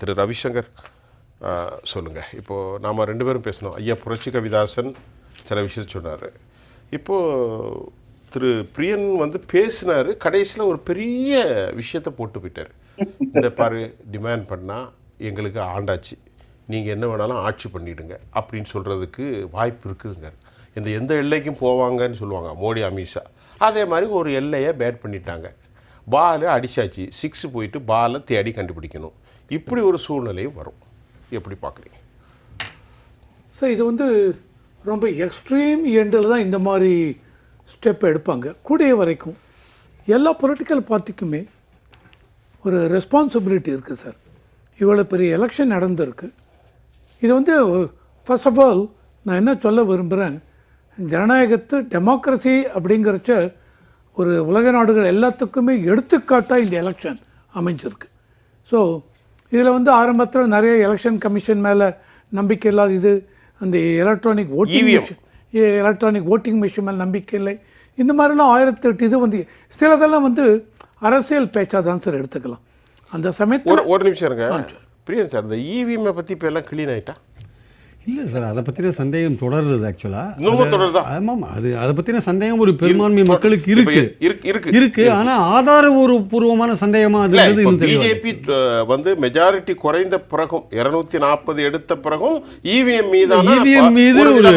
திரு ரவிசங்கர் சொல்லுங்கள் இப்போது நாம் ரெண்டு பேரும் பேசணும். ஐயா புரட்சி கவிதாசன் சில விஷயத்தை சொன்னார். இப்போது திரு பிரியன் வந்து பேசினார். கடைசியில் ஒரு பெரிய விஷயத்தை போட்டு போயிட்டார். இந்த பாரு டிமாண்ட் பண்ணால் எங்களுக்கு ஆண்டாச்சு. நீங்கள் என்ன வேணாலும் ஆட்சி பண்ணிவிடுங்க அப்படின்னு சொல்கிறதுக்கு வாய்ப்பு இருக்குதுங்க. இந்த எந்த எல்லைக்கும் போவாங்கன்னு சொல்லுவாங்க மோடி அமித்ஷா அதே மாதிரி ஒரு எல்லையை பேட் பண்ணிட்டாங்க. பாலை அடிச்சாச்சு. சிக்ஸ் போயிட்டு பாலை தேடி கண்டுபிடிக்கணும். இப்படி ஒரு சூழ்நிலையும் வரும். எப்படி பார்க்குறீங்க? சார் இது வந்து ரொம்ப எக்ஸ்ட்ரீம் எண்டில் தான் இந்த மாதிரி ஸ்டெப் எடுப்பாங்க. கூடிய வரைக்கும் எல்லா பொலிட்டிக்கல் பார்ட்டிக்குமே ஒரு ரெஸ்பான்சிபிலிட்டி இருக்குது சார். இவ்வளோ பெரிய எலெக்ஷன் நடந்திருக்கு. இது வந்து ஃபர்ஸ்ட் ஆஃப் ஆல் நான் என்ன சொல்ல விரும்புகிறேன் ஜனநாயகத்து டெமோக்ரஸி அப்படிங்கிறச்ச ஒரு உலக நாடுகள் எல்லாத்துக்குமே எடுத்துக்காட்டாக இந்த எலெக்ஷன் அமைஞ்சிருக்கு. ஸோ இதில் வந்து ஆரம்பத்தில் நிறைய எலெக்ஷன் கமிஷன் மேலே நம்பிக்கை இல்லாத இது அந்த electronic voting. Machine electronic voting machine மேலே நம்பிக்கை இல்லை. இந்த மாதிரிலாம் ஆயிரத்தி எட்டு இது வந்து சிலதெல்லாம் வந்து அரசியல் பேச்சாக தான் சார் எடுத்துக்கலாம். அந்த சமயத்தில் ஒரு நிமிஷம் இருங்க. பிரியன் சார் இந்த இவிஎம்ஐ பற்றி இப்போ எல்லாம் க்ளீன் ஆகிட்டா இல்லை சார் அதை பற்றின சந்தேகம் தொடருது ஆக்சுவலாக இன்னமும் தொடருதா? ஆமாம் அது அதை பற்றின சந்தேகம் ஒரு பெரும்பான்மை மக்களுக்கு இருக்கு. இருக்கு இருக்கு இருக்கு ஆனா ஆதாரபூர்வமான சந்தேகமா இல்ல அதுன்றது இப்போ இன்னும் தெளிவா பிஜேபி வந்து மெஜாரிட்டி குறைந்த பிறகும் இருநூத்தி நாற்பது எடுத்த பிறகும் இவிஎம் மீதான இவிஎம் மீது ஒரு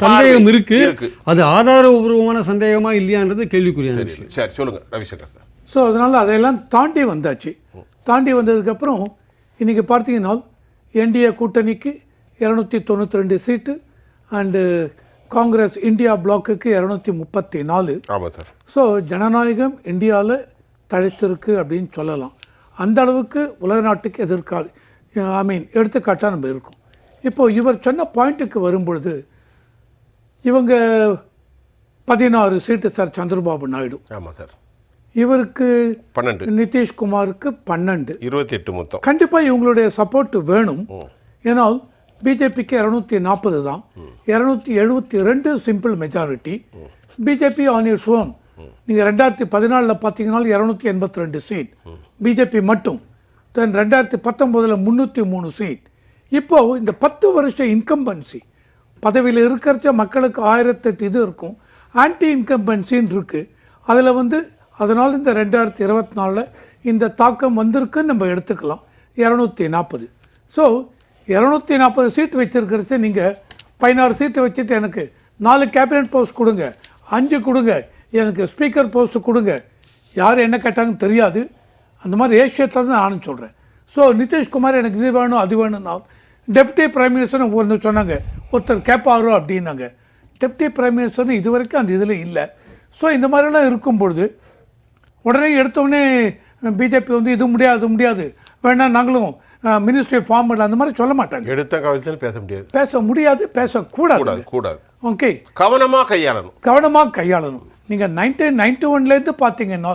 சந்தேகம் இருக்கு. இருக்கு. அது ஆதாரபூர்வமான சந்தேகமா இல்லையான்றது விஷயம். சரி சொல்லுங்க ரவிசங்கர் சார். ஸோ அதனால் அதையெல்லாம் தாண்டி வந்தாச்சு. தாண்டி வந்ததுக்கப்புறம் இன்றைக்கி பார்த்தீங்கன்னா என்டிஏ கூட்டணிக்கு இரநூத்தி தொண்ணூற்றி ரெண்டு சீட்டு அண்டு காங்கிரஸ் இந்தியா பிளாக்குக்கு இரநூத்தி முப்பத்தி நாலு. ஆமா சார். ஸோ ஜனநாயகம் இந்தியாவில் தழைத்திருக்கு அப்படின்னு சொல்லலாம். அந்த அளவுக்கு உலக நாட்டுக்கு எதிர்கா ஐ மீன் எடுத்துக்காட்டாக நம்ம இருக்கோம். இப்போ இவர் சொன்ன பாயிண்ட்டுக்கு வரும்பொழுது இவங்க பதினாறு சீட்டு சார் சந்திரபாபு நாயுடு. ஆமா சார். இவருக்கு பன்னெண்டு. நிதிஷ்குமாருக்கு பன்னெண்டு. இருபத்தி எட்டு மொத்தம். கண்டிப்பாக இவங்களுடைய சப்போர்ட் வேணும். ஏன்னால் பிஜேபிக்கு இரநூத்தி நாற்பது தான். இரநூத்தி எழுபத்தி ரெண்டு simple majority BJP on its own நீங்கள் ரெண்டாயிரத்தி பதினாலில் பார்த்தீங்கன்னா இரநூத்தி எண்பத்தி ரெண்டு சீட் பிஜேபி மட்டும். தென் ரெண்டாயிரத்தி பத்தொம்போதில் முந்நூற்றி மூணு சீட் இப்போது இந்த பத்து வருஷ இன்கம்பன்சி பதவியில் இருக்கிறச்ச மக்களுக்கு ஆயிரத்தெட்டு இது இருக்கும். ஆன்டி இன்கம்பன்சின்னு இருக்குது அதில் வந்து அதனால் இந்த ரெண்டாயிரத்தி இருபத்தி நாலில் இந்த தாக்கம் வந்திருக்குன்னு நம்ம எடுத்துக்கலாம். இரநூத்தி நாற்பது. ஸோ இரநூத்தி நாற்பது சீட் வச்சுருக்கிறச்சு நீங்கள் பதினாறு சீட்டு வச்சுட்டு எனக்கு நாலு கேபினட் போஸ்ட் கொடுங்க. அஞ்சு கொடுங்க. எனக்கு ஸ்பீக்கர் போஸ்ட் கொடுங்க. யார் என்ன கேட்டாங்கன்னு தெரியாது. அந்த மாதிரி ஏஷியத்தில் தான் நானும் சொல்கிறேன் ஸோ நிதிஷ்குமார் எனக்கு இது வேணும் அது வேணும்னா டெப்டி பிரைம் மினிஸ்டர்னு ஒன்று சொன்னாங்க. ஒருத்தர் கேட்பாரோ அப்படின்னாங்க. டெப்டி பிரைம் மினிஸ்டர்னு இது வரைக்கும் அந்த இதில் இல்லை. ஸோ இந்த மாதிரிலாம் இருக்கும் பொழுது உடனே எடுத்தோடனே பிஜேபி வந்து இது முடியாது அது முடியாது. வேணால் நாங்களும் மினிஸ்ட்ரி ஃபார்ம் பண்ணல அந்த மாதிரி சொல்ல மாட்டாங்க. எடுத்த காலத்தில் பேச முடியாது. பேச முடியாது பேசக்கூடாது. கூடாது ஓகே கவனமா கையாளணும். கவனமாக கையாளணும். நீங்கள் நைன்டீன் நைன்டி ஒன்லேருந்து பார்த்தீங்கன்னா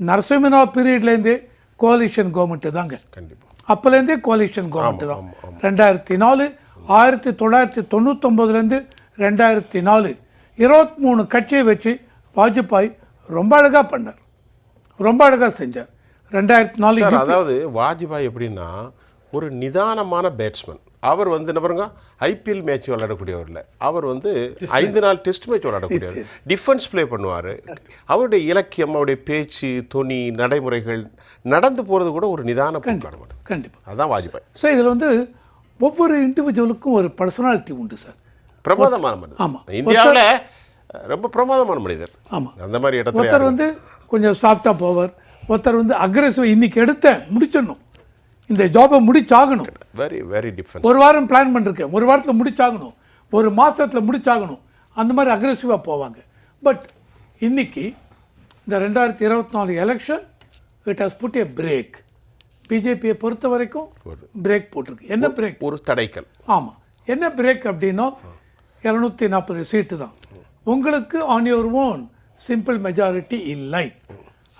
நரசிம்மராவ் பீரியட்லேருந்தே கோலிஷன் கவர்மெண்ட்டு தாங்க. கண்டிப்பா. அப்போலேருந்தே கோலிஷன் கவர்மெண்ட் தான். ரெண்டாயிரத்தி நாலு ஆயிரத்தி தொள்ளாயிரத்தி தொண்ணூத்தொம்பதுலேருந்து ரெண்டாயிரத்தி நாலு இருபத்தி மூணு கட்சியை வச்சு வாஜ்பாய் ரொம்ப அழகாக பண்ணார். ரொம்ப அழகாக செஞ்சார். ரெண்டாயிரத்தி நாலு அதாவது வாஜ்பாய் எப்படின்னா ஒரு நிதானமான பேட்ஸ்மேன் அவர் வந்து என்ன பாருங்க? ஐபிஎல் மேட்ச் விளையாடக்கூடியவர் இல்லை அவர் வந்து ஐந்து நாள் டெஸ்ட் மேட்ச் விளையாடக்கூடியவர். டிஃபென்ஸ் ப்ளே பண்ணுவார். அவருடைய இலக்கியம் அவருடைய பேச்சு தொனி நடைமுறைகள் நடந்து போகிறது கூட ஒரு நிதான மாட்டோம் கண்டிப்பாக அதான் வாஜ்பாய். ஸோ இதில் வந்து ஒவ்வொரு இண்டிவிஜுவலுக்கும் ஒரு பர்சனாலிட்டி உண்டு சார் பிரமாதமான மனிதர் ஆமா. இந்தியாவில் ரொம்ப பிரமாதமான மனிதர். ஆமாம் அந்த மாதிரி இடத்துல ஒருத்தர் வந்து கொஞ்சம் சாஃப்டாக போவார். ஒருத்தர் வந்து அக்ரெசிவ் இன்னைக்கு எடுத்தேன் முடிச்சிடணும். இந்த ஜாபை முடிச்சாகணும். வெரி வெரி டிஃபென்ஸ் ஒரு வாரம் பிளான் பண்ணிருக்கேன். ஒரு வாரத்தில் முடிச்சாகணும். ஒரு மாதத்தில் முடிச்சாகணும். அந்த மாதிரி அக்ரெசிவாக போவாங்க. பட் இன்னைக்கு இந்த ரெண்டாயிரத்தி இருபத்தி நாலு election it has put a break பிஜேபியை பொறுத்த வரைக்கும் பிரேக் போட்டிருக்கு. என்ன பிரேக் ஒரு தடைக்கல். ஆமாம் என்ன பிரேக் அப்படின்னா இரநூத்தி நாற்பது சீட்டு தான். உங்களுக்கு on your own simple majority இல்லை.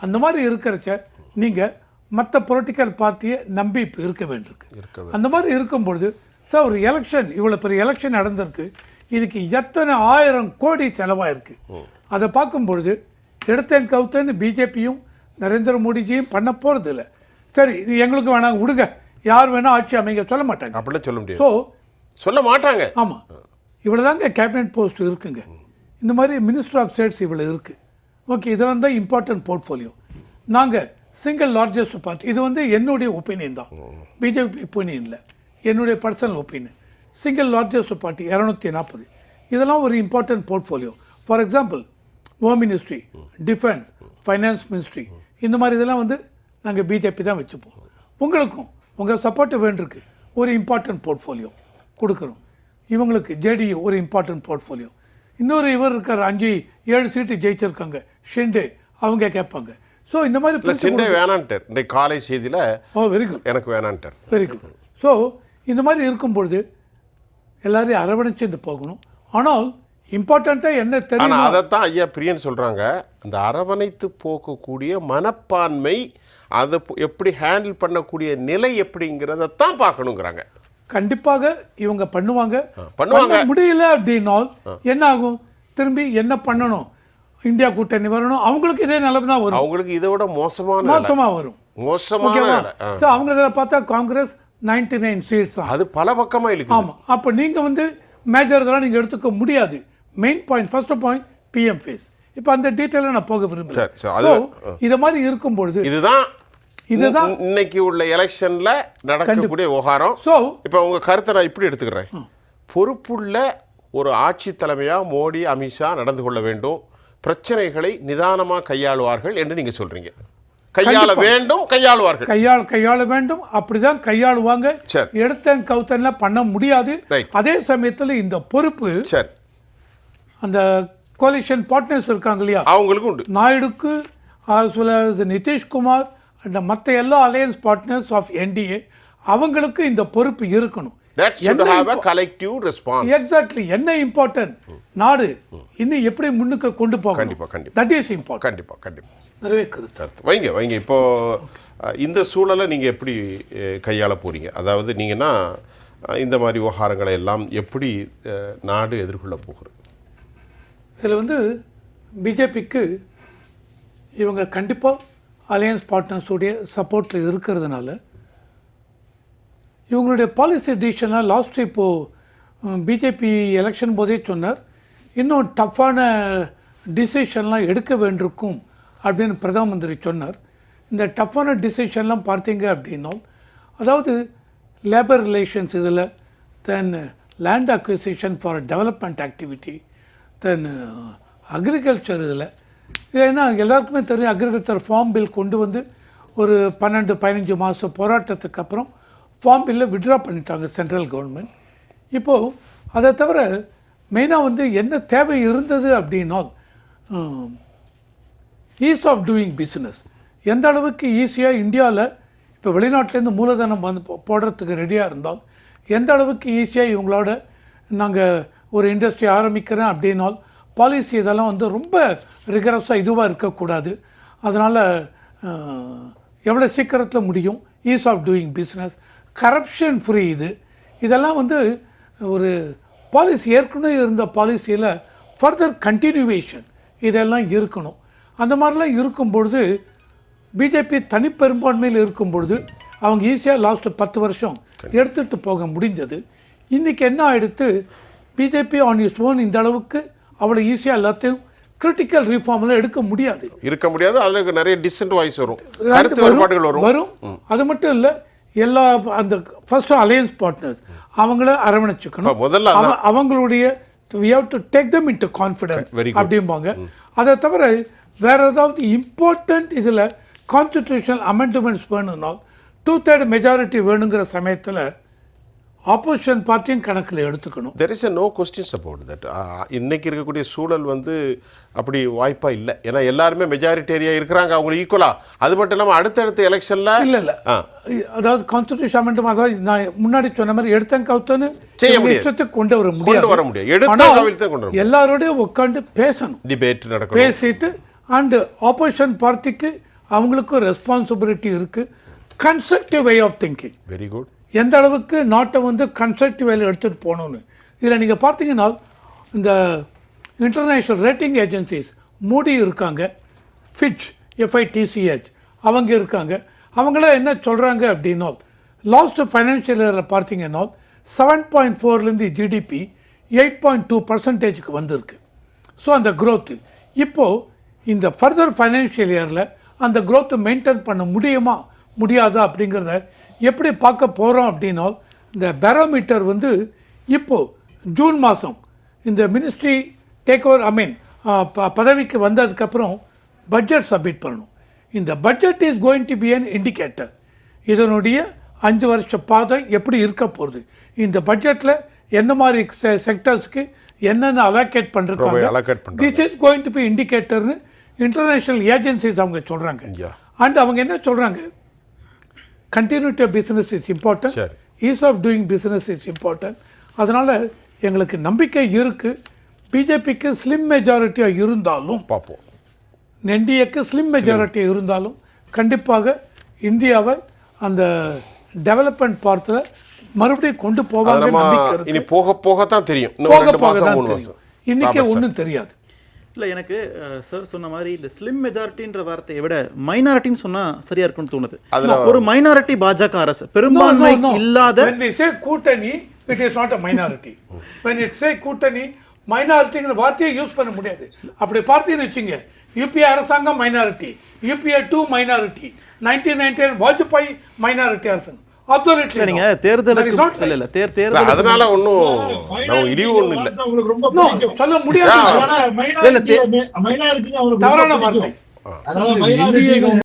அந்த மாதிரி இருக்கிறச்ச நீங்கள் மற்ற பொலிட்டிக்கல் பார்ட்டியை நம்பி இப்போ இருக்க வேண்டியிருக்கு. அந்த மாதிரி இருக்கும்பொழுது சார் ஒரு எலெக்ஷன் இவ்வளோ பெரிய எலெக்ஷன் நடந்திருக்கு. இதுக்கு எத்தனை ஆயிரம் கோடி செலவாயிருக்கு. அதை பார்க்கும் பொழுது எடுத்தேன் கவுத்தேன்னு பிஜேபியும் நரேந்திர மோடிஜியும் பண்ண போகிறது இல்லை. சரி இது எங்களுக்கு வேணாம் விடுங்க. யார் வேணா ஆட்சி அமைங்க சொல்ல மாட்டாங்க. அப்படிலாம் சொல்ல முடியாது. ஸோ சொல்ல மாட்டாங்க. ஆமாம் இவ்வளோதாங்க கேபினெட் போஸ்ட் இருக்குங்க. இந்த மாதிரி மினிஸ்டர் ஆஃப் ஸ்டேட்ஸ் இவ்வளோ இருக்குது ஓகே இதெல்லாம் தான் இம்பார்ட்டன்ட் போர்ட்ஃபோலியோ நாங்கள் சிங்கிள் லார்ஜஸ்ட் பார்ட்டி இது வந்து என்னுடைய ஒப்பீனியன் தான். பிஜேபி ஒப்பீனியன் இல்லை. என்னுடைய personal opinion single largest party இரநூத்தி நாற்பது. இதெல்லாம் ஒரு important portfolio for example home ministry defence finance ministry இந்த மாதிரி இதெல்லாம் வந்து நாங்கள் பிஜேபி தான் வச்சுப்போம். உங்களுக்கும் உங்கள் சப்போர்ட் வேண்டிருக்கு ஒரு இம்பார்ட்டன்ட் போர்ட்ஃபோலியோ கொடுக்குறோம் இவங்களுக்கு ஜேடியு ஒரு இம்பார்ட்டன்ட் போர்ட்ஃபோலியோ இன்னொரு இவர் இருக்கார் அஞ்சு ஏழு சீட்டு ஜெயிச்சிருக்காங்க. ஷிண்டே அவங்க கேட்பாங்க. ஸோ இந்த மாதிரி சிண்டே வேணான்ட்டார் இன்றைக்கு காலை செய்தியில் ஓ வெரி குட் எனக்கு வேணான்ட்டார் வெரி குட் ஸோ இந்த மாதிரி இருக்கும்பொழுது எல்லாரையும் அரவணைச்சுட்டு போகணும். ஆனால் இம்பார்ட்டண்ட்டாக என்ன தெரியும்? அதைத்தான் ஐயா பிரியன் சொல்கிறாங்க அந்த அரவணைத்து போகக்கூடிய மனப்பான்மை அதை எப்படி ஹேண்டில் பண்ணக்கூடிய நிலை எப்படிங்கிறத பார்க்கணுங்கிறாங்க. கண்டிப்பாக இவங்க பண்ணுவாங்க. பண்ணுவாங்க. பண்ண முடியல அப்படின்னால் என்ன ஆகும் திரும்பி என்ன பண்ணணும்? இந்தியா கூட்டணி வரணும். அவங்களுக்கு இதே நிலைமை தான் வரும். அவங்களுக்கு இதை விட மோசமான. மோசமாக வரும். ஆ. ஸோ அவங்க இதில் பார்த்தா காங்கிரஸ் நைன்டி நைன் சீட்ஸ் அது பல பக்கமாக இருக்கு ஆமாம் அப்போ நீங்கள் வந்து மேஜர் இதெல்லாம் நீங்கள் எடுத்துக்க முடியாது. Main point first point PM face இப்போ அந்த டீட்டெயிலில் நான் போக ஸோ இதை மாதிரி இருக்கும்பொழுது இதுதான் இதுதான் இன்ன- இன்னைக்கு உள்ள எலெக்ஷன்ல நடக்கக்கூடிய விவகாரம். ஸோ இப்போ உங்க கருத்தை நான் இப்படி எடுத்துக்கிறேன். பொறுப்புள்ள ஒரு ஆட்சி தலைமையா மோடி அமித்ஷா நடந்து கொள்ள வேண்டும். பிரச்சனைகளை நிதானமாக கையாளுவார்கள் என்று நீங்க சொல்றீங்க. கையாள வேண்டும் கையாளுவார்கள். கையாள் கையாள வேண்டும் அப்படிதான் கையாளுவாங்க. எடுத்தன் கவுத்தன்லாம் பண்ண முடியாது. அதே சமயத்தில் இந்த பொறுப்பு அந்த கோலிஷன் பார்ட்னர்ஸ் இருக்காங்க இல்லையா? அவங்களுக்கு உண்டு. நாயுடுக்கு as நிதிஷ்குமார் அந்த மற்ற எல்லா அலையன்ஸ் பார்ட்னர்ஸ் ஆஃப் என்டிஏ அவங்களுக்கு இந்த பொறுப்பு இருக்கணும். That should have a collective response. Exactly என்ன இம்பார்ட்டன்ட் நாடு இன்னும் எப்படி முன்னுக்கு கொண்டு போகணும்? கண்டிப்பா, கண்டிப்பா. தட் இஸ் இம்பார்ட்டன்ட் கண்டிப்பா கண்டிப்பா. நிறைய கருத்து. வைங்க வைங்க. இப்போ அஹ், இந்த சூழலை நீங்க எப்படி கையாள போறீங்க? அதாவது நீங்கன்னா அஹ், இந்த மாதிரி விவகாரங்களை எல்லாம் எப்படி நாடு எதிர்கொள்ள போகிறது இதில் வந்து பிஜேபிக்கு இவங்க கண்டிப்பாக அலையன்ஸ் பார்ட்னர்ஸுடைய சப்போர்ட்டில் இருக்கிறதுனால இவங்களுடைய பாலிசி டிசிஷனாக லாஸ்ட் இப்போது பிஜேபி எலெக்ஷன் போதே சொன்னார். இன்னும் டஃப்பான டிசிஷன்லாம் எடுக்க வேண்டியிருக்கும் அப்படின்னு பிரதம மந்திரி சொன்னார். இந்த டஃப்பான டிசிஷன்லாம் பார்த்தீங்க அப்படின்னால் அதாவது லேபர் ரிலேஷன்ஸ் இதில் then land acquisition for development activity then agriculture இதில். இது என்ன எல்லாருக்குமே தெரியும் அக்ரிகல்ச்சர் ஃபார்ம் பில் கொண்டு வந்து ஒரு பன்னெண்டு பதினஞ்சு மாதம் போராட்டத்துக்கு அப்புறம் ஃபார்ம் பில்லை விட்ரா பண்ணிட்டாங்க சென்ட்ரல் கவர்மெண்ட். இப்போது அதை தவிர மெயினாக வந்து என்ன தேவை இருந்தது அப்படின்னால் ஈஸ் ஆஃப் டூயிங் பிஸ்னஸ் எந்த அளவுக்கு ஈஸியாக இந்தியாவில் இப்போ வெளிநாட்டிலேருந்து மூலதனம் வந்து போடுறதுக்கு ரெடியாக இருந்தால் எந்த அளவுக்கு ஈஸியாக இவங்களோட நாங்கள் ஒரு இண்டஸ்ட்ரி ஆரம்பிக்கிறேன் அப்படின்னால் பாலிசி இதெல்லாம் வந்து ரொம்ப ரிகரஸாக இதுவாக இருக்கக்கூடாது. அதனால் எவ்வளோ சீக்கிரத்தில் முடியும்? Ease of doing business corruption free இது. இதெல்லாம் வந்து ஒரு பாலிசி ஏற்கனவே இருந்த பாலிசியில் ஃபர்தர் கண்டினியூவேஷன் இதெல்லாம் இருக்கணும். அந்த மாதிரிலாம் இருக்கும் பொழுது பிஜேபி தனிப்பெரும்பான்மையில் இருக்கும் பொழுது அவங்க ஈஸியாக லாஸ்ட்டு பத்து வருஷம் எடுத்துகிட்டு போக முடிஞ்சது. இன்றைக்கி என்ன ஆயிடுத்து பிஜேபி ஆன் இஸ் ஓன் இந்த அளவுக்கு அவ்வளோ ஈஸியாக எல்லாத்தையும் கிரிட்டிக்கல் ரிஃபார்ம்லாம் எடுக்க முடியாது. இருக்க முடியாது அதுல நிறைய டிசன்ட் வாய்ஸ் வரும். கருத்து வரும் வரும். அது மட்டும் இல்லை எல்லா அந்த ஃபர்ஸ்ட் அலையன்ஸ் பார்ட்னர்ஸ் அவங்கள அரவணைச்சுக்கணும். முதல்ல அவங்களுடைய have to take them into confidence Very good. அப்படிம்பாங்க. அதை தவிர வேற ஏதாவது இம்பார்ட்டன்ட் இதில் கான்ஸ்டிடியூஷனல் அமெண்ட்மெண்ட்ஸ் வேணும்னா டூ தேர்ட் மெஜாரிட்டி வேணுங்கிற சமயத்தில் ஆப்போசிஷன் பார்ட்டியும் கணக்கில் எடுத்துக்கணும். There is a no questions about that இன்னைக்கு இருக்கக்கூடிய சூழல் வந்து அப்படி வாய்ப்பா இல்லை. ஏன்னா எல்லாருமே மெஜாரிட்டேரியா இருக்கிறாங்க அவங்களுக்கு ஈக்குவலா அது மட்டும் இல்லாமல் அடுத்தடுத்த எலெக்ஷன்ல இல்லை இல்லை. அதாவது கான்ஸ்டிடியூஷன் அமெண்ட்மெண்ட் அதாவது நான் முன்னாடி சொன்ன மாதிரி எடுத்தேன் கவுத்தன்னு செய்ய. இஷ்டத்துக்கு கொண்டு வர கொண்டு முடியாது வர முடியாது. எடுத்த கவிழ்த்து கொண்டு வர எல்லாரோடையும் உட்காந்து பேசணும். டிபேட் நடக்கும் பேசிட்டு அண்டு ஆப்போசிஷன் பார்ட்டிக்கு அவங்களுக்கும் ரெஸ்பான்சிபிலிட்டி இருக்குது constructive way of thinking very good எந்த அளவுக்கு நாட்டை வந்து கன்ஸ்ட்ரக்டிவ் வேலையில் எடுத்துகிட்டு போகணும்னு. இதில் நீங்கள் பார்த்தீங்கன்னா இந்த இன்டர்நேஷ்னல் ரேட்டிங் ஏஜென்சிஸ் மூடி இருக்காங்க. ஃபிட்ச் எஃப்ஐடிசிஹெச் அவங்க இருக்காங்க. அவங்களாம் என்ன சொல்கிறாங்க அப்படின்னா லாஸ்ட் ஃபைனான்ஷியல் இயரில் பார்த்தீங்கன்னா செவன் பாயிண்ட் ஃபோர்லேருந்து ஜிடிபி எயிட் பாயிண்ட் டூ பர்சன்டேஜுக்கு வந்திருக்கு. ஸோ அந்த க்ரோத்து இப்போது இந்த ஃபர்தர் ஃபைனான்ஷியல் இயரில் அந்த growth மெயின்டைன் பண்ண முடியுமா? முடியாதா அப்படிங்கிறத எப்படி பார்க்க போகிறோம் அப்படின்னா இந்த பேரோமீட்டர் வந்து இப்போது ஜூன் மாதம் இந்த ministry take over I mean பதவிக்கு வந்ததுக்கப்புறம் பட்ஜெட் சப்மிட் பண்ணணும். இந்த budget is going to be an indicator இதனுடைய அஞ்சு வருஷ பாதை எப்படி இருக்க போகுது? இந்த பட்ஜெட்டில் என்ன மாதிரி செக்டர்ஸ்க்கு என்னென்ன அலோகேட் பண்றாங்க. This is going to be இண்டிகேட்டர்னு international agencies அவங்க சொல்கிறாங்க. அண்ட் அவங்க என்ன சொல்கிறாங்க continuity of business is important. Ease of doing business is important அதனால் எங்களுக்கு நம்பிக்கை இருக்குது பிஜேபிக்கு ஸ்லிம் மெஜாரிட்டியாக இருந்தாலும் பார்ப்போம். என்டிஏக்கு ஸ்லிம் மெஜாரிட்டி இருந்தாலும் கண்டிப்பாக இந்தியாவை அந்த டெவலப்மெண்ட் பார்த்தில் மறுபடியும் கொண்டு போவாங்க போக போக தான் தெரியும். இன்னைக்கே. ஒன்றும் தெரியாது. இல்லை எனக்கு சார் சொன்ன மாதிரி இந்த ஸ்லிம் மெஜாரிட்டின்ற வார்த்தையை விட மைனாரிட்டின்னு சொன்னா சரியா இருக்கும்னு தோணுது. அதுல- ஒரு மைனாரிட்டி பாஜக அரசு. பெரும்பான்மை. இல்லாத கூட்டணி it is not a minority. When it say கூட்டணி மைனாரிட்டிங்கிற வார்த்தையை யூஸ் பண்ண முடியாது. அப்படி பார்த்தீங்கன்னு வச்சுங்க யூபிஏ அரசாங்கம் minority UPA two minority nineteen ninety Vajpayee minority அரசாங்கம். அப்சல்யூட்லி நீங்க தேர்தலுக்கு இல்ல இல்ல தேர் இல்ல, தேர்தல் அதனால ஒன்றும் நம்ம இழிவு இல்லை உங்களுக்கு ரொம்ப. சொல்ல முடியாது. ரொம்ப தவறான. வார்த்தை. அதாவது